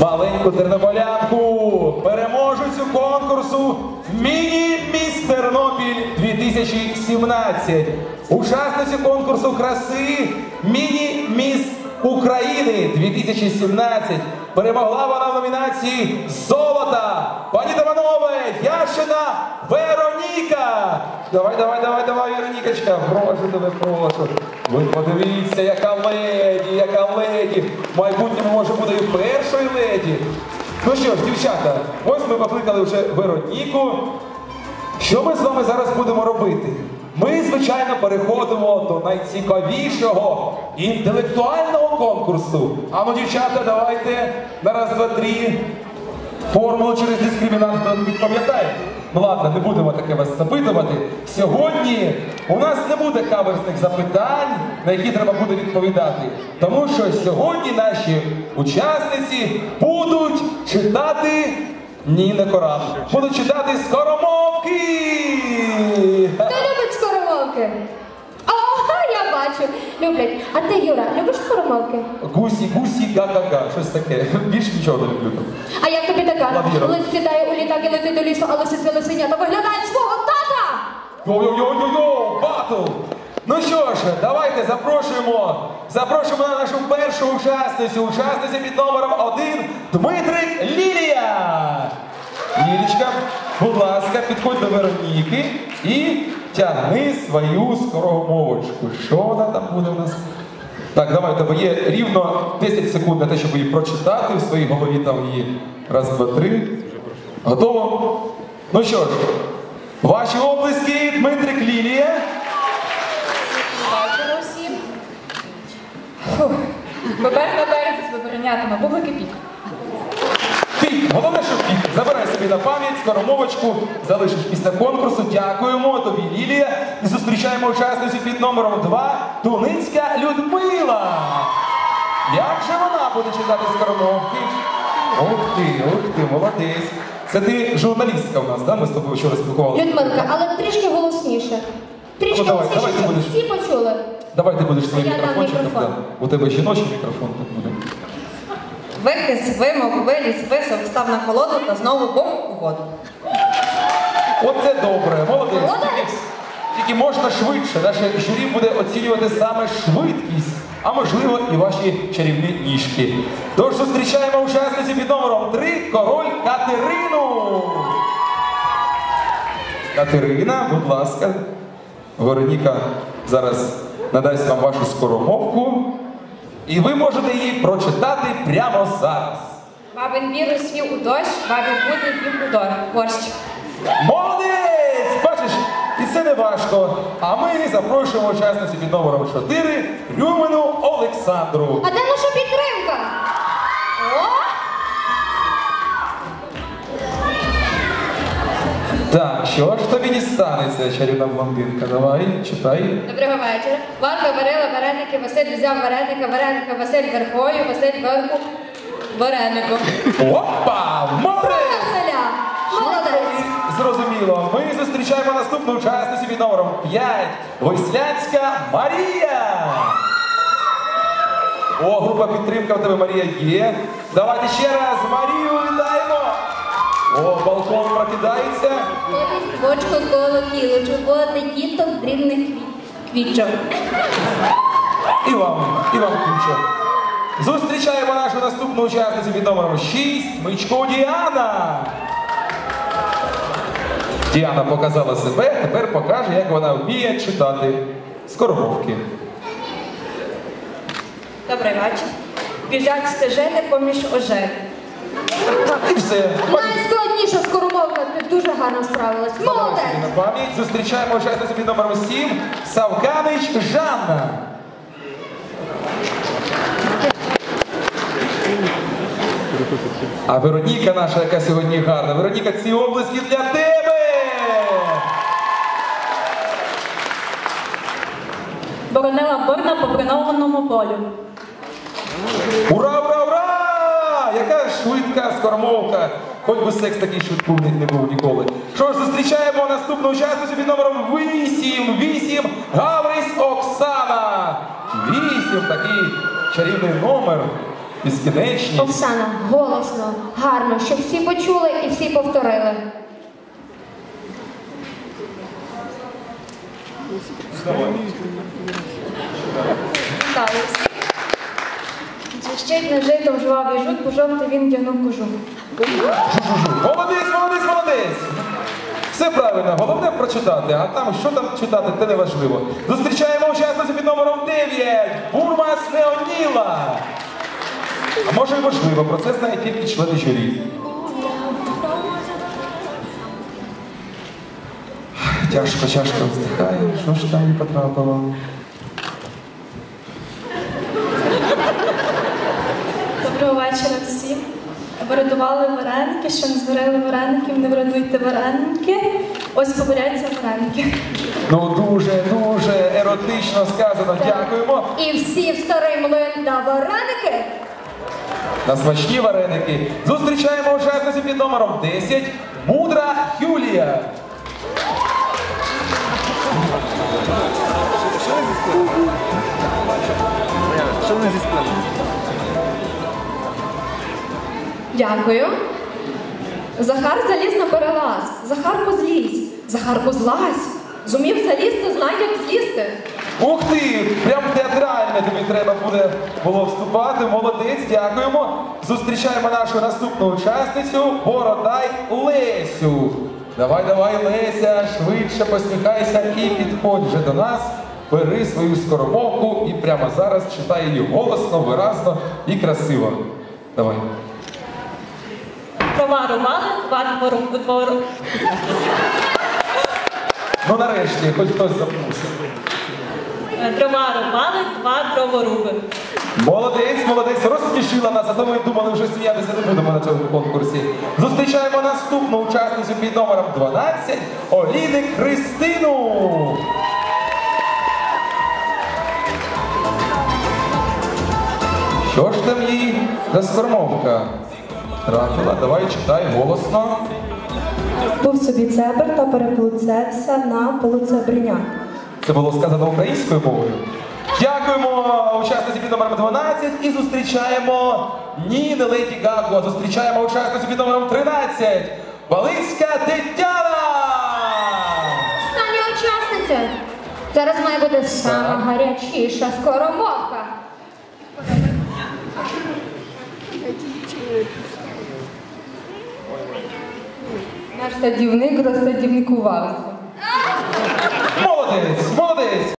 маленьку тернополянку, переможецю конкурсу Міні-Міс Тернопіль 2017, учасницю конкурсу краси Міні-Міс України 2017. Перемогла вона в номінації Золота. Пані та панове, Яшина Вероніка. Давай, давай, давай, давай, Веронікочка. Прошу тебе, прошу. Ви подивіться, яка леді, яка леді. В майбутньому може буде і. Ну що ж, дівчата, ось ми покликали вже Вероніку. Що ми з вами зараз будемо робити? Ми, звичайно, переходимо до найцікавішого інтелектуального конкурсу. А ну, дівчата, давайте на раз, два, три. Формулу через дискримінацію пам'ятаєте? Ну ладно, не будемо таке вас запитувати. Сьогодні у нас не буде каверсних запитань, на які треба буде відповідати. Тому що сьогодні наші учасниці будуть читати ні не Коран. Будуть читати скоромовки. Хто любить скоромовки? О, я бачу. Люблять. А ти, Юра, любиш скоромовки? Гусі, гусі, га-га-га. Щось таке. Більше нічого не люблю. А як тобі Лавіра. Лис сідає у літак і летить до лісу, але лисиці лисенята виглядають свого тата! Йо-йо-йо-йо-йо, батл! Ну що ж, давайте запрошуємо, запрошуємо на нашу першу учасницю, учасницю під номером один Дмитрик Лілія. Лілічка, будь ласка, підходь до Вероніки і тягни свою скоромовочку. Що вона там буде у нас? Так, давай, у тебе є рівно 10 секунд на те, щоб її прочитати в своїй голові там її. Раз, два, три. Готово? Ну що ж, ваші облиски, Дмитрик Лілія. Вечора. Фух. Бобер березі з бобринятами, бублики пік. Головне, що. Забирай собі на пам'ять скоромовочку, залишиш після конкурсу. Дякуємо тобі, Лілія. І зустрічаємо учасницю під номером 2 Туницька Людмила. Як же вона буде читати скоромовки? Ух ти, ух ти, молодець. Це ти журналістка у нас, да? Ми з тобою вчора спілкувалися. Людмилка, але трішки голосніше. Трішки Ну, давай, голосніше, давай ти щоб будеш. всі почули. Давай ти будеш своїм Я дам мікрофончиком. мікрофон. да. У тебе жіночий мікрофон тут буде. Викис, вимок, виліз, висок, став на холоду та знову був у воду. Оце добре, молодець. Молодець. Тільки, можна швидше. Наше журі буде оцінювати саме швидкість, а можливо і ваші чарівні ніжки. Тож зустрічаємо учасницю під номером 3 король Катерину. Катерина, будь ласка. Вероніка зараз надасть вам вашу скоромовку, і ви можете її прочитати прямо зараз. Бабин вірус свів у дощ, бабин буде вів у дор. Борщ. Молодець! Бачиш, і це не важко. А ми запрошуємо учасниці під номером 4 Рюмину Олександру. А де наша підтримка? О! Так, що ж тобі дістанеться, чарівна блондинка? Давай, читай. Доброго вечора. Варка варила вареники, Василь взяв вареника, вареника, Василь верхою, Василь верху варенику. Опа! Молодець! Василя! Молодець! Зрозуміло. Ми зустрічаємо наступну учасницю під номером 5 Веслянська Марія. О, група підтримка в тебе Марія є. Давайте ще раз Марію вітаємо. О, балкон прокидається. Ходить бочко коло кілочу, водить діток дрібних квітчок. І вам, і вам ключо. Зустрічаємо нашу наступну учасницю під номером 6 Мичко Діана. Діана показала себе, тепер покаже, як вона вміє читати скоромовки. Добрий вечір. Біжать стежини поміж ожин. І все. Найскладніша скоромовка, ти дуже гарно справилась. Молодець! собі на пам'ять. Зустрічаємо учасницю під номером 7 Савканич Жанна. А Вероніка наша, яка сьогодні гарна. Вероніка, ці облески для тебе! Боронила борна по бронованому полю. Ура, ура, швидка скоромовка. Хоч би секс такий швидкий не- не був ніколи. Що ж, зустрічаємо наступну учасницю під номером 8. 8 Гаврись Оксана. 8 такий чарівний номер. безкінечність. Оксана, голосно, гарно, щоб всі почули і всі повторили. Звіщить над житом жвавий жут, бо жовтий він вдягнув кожух. Молодець, молодець, молодець! Все правильно, головне прочитати, а там що там читати, це не важливо. Зустрічаємо учасницю під номером 9 Бурмас Леоніла. А може і важливо, про це знає тільки члени журі. Тяжко, тяжко вздихає, що ж там не потрапило. Доброго вечора всім. Вирядували вареники, що не зварили вареників, не врядуйте вареники. Ось поборяться вареники. Ну дуже, дуже еротично сказано. Дякуємо. І всі в старий млин на вареники. На смачні вареники зустрічаємо учасницю під номером 10 Мудра Юлія. Дякую. Захар заліз на перелаз. Захарку злізь. Захарку злазь. Зумів залізти, знай, як злізти. Ух ти! Прям театрально тобі треба буде було вступати. Молодець, дякуємо. Зустрічаємо нашу наступну учасницю Бородай Лесю. Давай, давай, Леся, швидше посміхайся і підходь вже до нас. Бери свою скоромовку і прямо зараз читай її голосно, виразно і красиво. Давай. Права романи, два двору. Ну нарешті, хоч хтось запустив. Е, Дрова романи, два дроворуби. Молодець, молодець, розсмішила нас, а то ми думали, вже сміятися не будемо на цьому конкурсі. Зустрічаємо наступну учасницю під номером 12 Оліни Христину. Що ж там їй за скормовка? Трапила, давай читай голосно. Був собі цебр та переплуцевся на полуцебреня. Це було сказано українською мовою. Дякуємо учасниці під номером 12 і зустрічаємо ні, не Леді Гагу, а зустрічаємо учасницю під номером 13 Балицька Тетяна! Остання учасниця. Зараз має бути сама гарячіша скоромовка. Наш садівник розсадівникувався. Молодець, молодець!